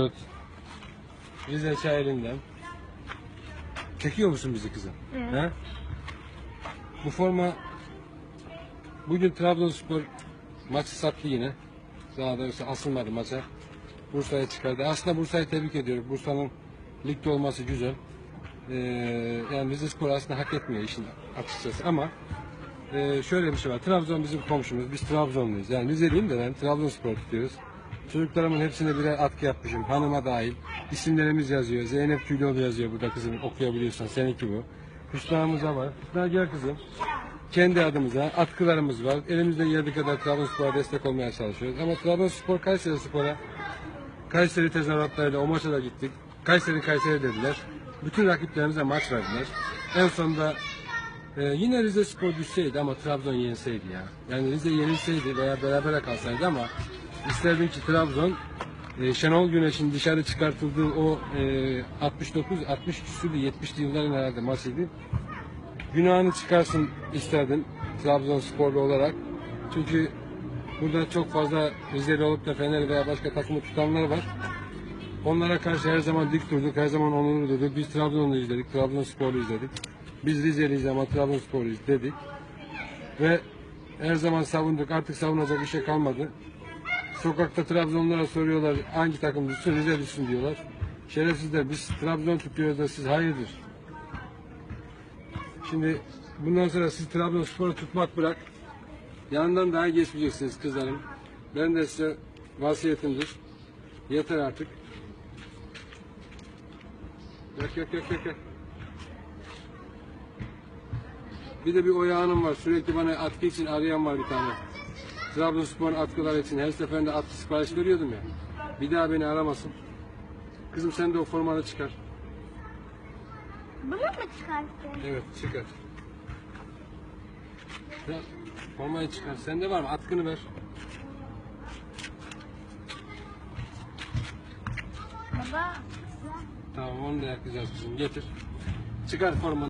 Tut. Rize Şair'inden. Çekiyor musun bizi kızım? Evet. He? Bu forma bugün Trabzonspor maçı sattı yine. Daha doğrusu asılmadı maça. Bursa'ya çıkardı. Aslında Bursa'yı tebrik ediyorum. Bursa'nın ligde olması güzel. Ee, yani Rize Spor aslında hak etmiyor işin açıkçası ama e, şöyle bir şey var. Trabzon bizim komşumuz. Biz Trabzonluyuz. Yani Rizeliyim de ben Trabzonspor tutuyoruz. Çocuklarımın hepsine birer atkı yapmışım. Hanıma dahil. İsimlerimiz yazıyor. Zeynep Tüylüoğlu yazıyor burada kızım. Okuyabiliyorsan. Seninki bu. Hüsna'mıza var. Hüsna gel kızım. Kendi adımıza atkılarımız var. Elimizde geldiği kadar Trabzonspor'a destek olmaya çalışıyoruz. Ama Trabzonspor Kayseri Spor'a Kayseri tezahüratlarıyla o maça da gittik. Kayseri Kayseri dediler. Bütün rakiplerimize maç verdiler. En sonunda e, yine Rize Spor düşseydi ama Trabzon yenseydi ya. Yani Rize yenilseydi veya berabere kalsaydı ama isterdim ki Trabzon e, Şenol Güneş'in dışarı çıkartıldığı o e, 69 60 küsürlü 70'li yılların herhalde maçıydı. Günahını çıkarsın isterdim Trabzonsporlu olarak. Çünkü Burada çok fazla Rizeli olup da Fener veya başka takımı tutanlar var. Onlara karşı her zaman dik durduk, her zaman onurlu durduk. Biz Trabzon'u izledik, Trabzonspor'u izledik. Biz Rizeliyiz ama Trabzonspor'u dedik. Ve her zaman savunduk. Artık savunacak bir şey kalmadı. Sokakta Trabzonlara soruyorlar hangi takım düşsün, Rize düşsün diyorlar. Şerefsizler biz Trabzon tutuyoruz da siz hayırdır. Şimdi bundan sonra siz Trabzonspor'u tutmak bırak. Yanından daha geçmeyeceksiniz kızlarım. Ben de size vasiyetimdir. Yeter artık. Yok yok yok yok. Bir de bir o yağınım var. Sürekli bana atkı için arayan var bir tane. Trabzonspor'un atkıları için her seferinde atkı sipariş veriyordum ya. Bir daha beni aramasın. Kızım sen de o formanı çıkar. Bunu mu çıkarttın? Evet çıkar. Ya, formayı çıkar. Sende var mı? Atkını ver. Baba. Tamam onu da yakacağız kızım. Getir. Çıkar formanı.